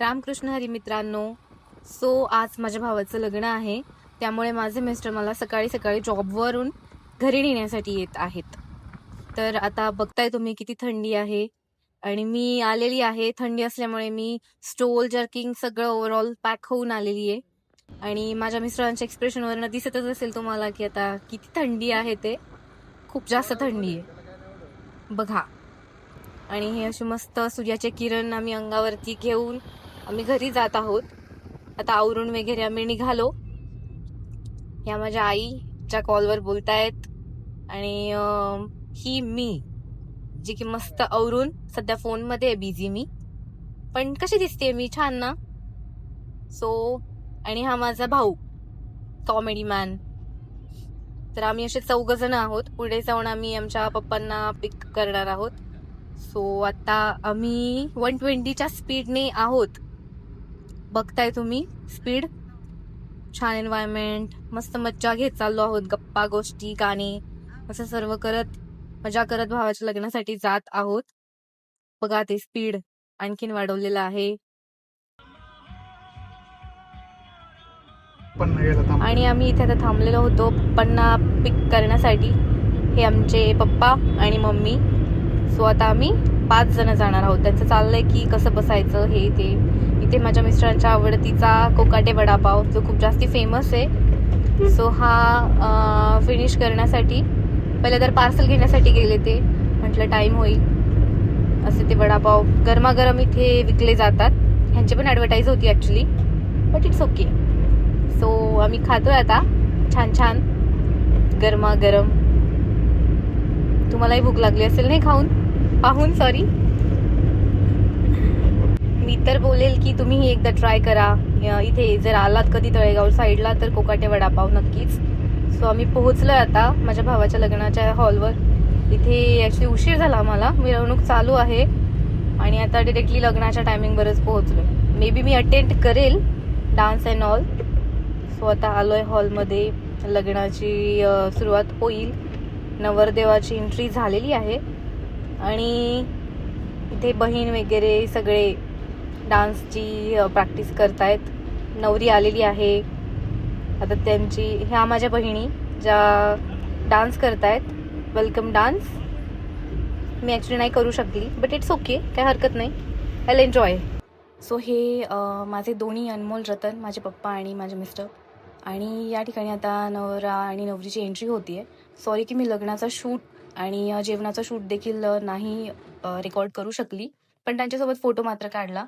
रामकृष्ण हरी मित्रांनो सो आज माझ्या भावाचं लग्न आहे. त्यामुळे माझे मिस्टर मला सकाळी सकाळी जॉबवरून घरी नेण्यासाठी येत आहेत. तर आता बघताय तुम्ही किती थंडी आहे. आणि मी आलेली आहे. थंडी असल्यामुळे मी स्टोल जर्किंग सगळं ओव्हरऑल पॅक होऊन आलेली आहे. आणि माझ्या मिस्टरांच्या एक्सप्रेशनवरनं दिसतच असेल तुम्हाला की आता किती थंडी आहे ते. खूप जास्त थंडी आहे. बघा. आणि हे असे मस्त सूर्याचे किरण आम्ही अंगावरती घेऊन आम्ही घरी जात आहोत. आता आवरून वगैरे आम्ही निघालो. ह्या माझ्या आईच्या कॉलवर बोलतायत आणि ही मी जी की मस्त आवरून सध्या फोनमध्ये आहे बिझी मी. पण कशी दिसते मी? छान ना? सो आणि हा माझा भाऊ कॉमेडी मॅन तर आम्ही असे चौघ जण आहोत. पुढे जाऊन आम्ही आमच्या पप्पांना पिक करणार आहोत. सो आता आम्ही वन ट्वेंटीच्या स्पीडने आहोत. बघताय तुम्ही? स्पीड छान एन्व्हायरमेंट मस्त मज्जा घेत चाललो आहोत गप्पा गोष्टी गाणे. असं सर्व करत मजा करत भावाच्या लग्नासाठी जात आहोत. बघा ते स्पीड आणखीन वाढवलेलं आहे. आणि आम्ही इथे आता थांबलेलो होतो पप्पांना पिक करण्यासाठी. हे आमचे पप्पा आणि मम्मी. सो आता आम्ही पाच जण जाणार आहोत. त्यांचं चाललंय की कसं बसायचं हे ते. इथे माझ्या मिस्टरांच्या आवडतीचा कोकाटे वडापाव जो खूप जास्ती फेमस आहे. सो हा फिनिश करण्यासाठी पहिले तर पार्सल घेण्यासाठी गेले ते. म्हटलं टाइम होईल. असे ते वडापाव गरमागरम इथे विकले जातात. ह्यांची पण ॲडव्हर्टाईज होती actually but it's okay so आम्ही खातोय आता. छान छान. गरमागरम. तुम्हालाही भूक लागली असेल नाही खाऊन? पाहून सॉरी मी तर बोलेल की तुम्ही एकदा ट्राय करा. इथे जर आलात कधी तळेगाव साईडला तर कोकाटे वडापाव नक्कीच. सो आम्ही पोहोचलो आता माझ्या भावाच्या लग्नाच्या हॉलवर इथे ॲक्च्युली उशीर झाला आम्हाला. मिरवणूक चालू आहे. आणि आता डिरेक्टली लग्नाच्या टायमिंगवरच पोहोचलो मे बी मी अटेंड करेल डान्स अँड ऑल सो आता आलोय हॉलमध्ये लग्नाची सुरुवात होईल. नवरदेवाची एंट्री झालेली आहे. आणि इथे बहीण वगैरे सगळे डान्सची प्रॅक्टिस करतायत. नवरी आलेली आहे. आता त्यांची ह्या माझ्या बहिणी ज्या डान्स करतायत वेलकम डान्स. मी ॲक्च्युली नाही करू शकली बट इट्स ओके काय हरकत नाही. आय एन्जॉय सो हे माझे दोन्ही अनमोल रतन माझे पप्पा आणि माझे मिस्टर आणि या ठिकाणी आता नवरा आणि नवरीची एंट्री होती आहे सॉरी की मी लग्नाचा शूट आणि जेवणाचा शूट देखील नाही रेकॉर्ड करू शकली. पण त्यांच्यासोबत फोटो मात्र काढला.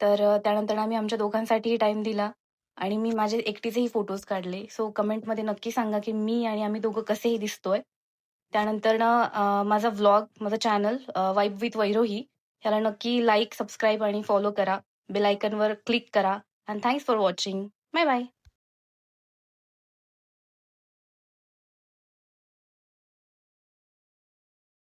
तर अ, त्यानंतर आम्ही आमच्या दोघांसाठीही टाईम दिला आणि मी माझे एकटीचेही फोटोज काढले. सो कमेंटमध्ये नक्की सांगा की मी आणि आम्ही दोघं कसेही दिसतोय. त्यानंतर ना अ, माझा व्लॉग माझं चॅनल वाईब विथ वैरोही ह्याला नक्की लाईक सबस्क्राईब आणि फॉलो करा. बेल आयकनवर क्लिक करा. And thanks for watching bye bye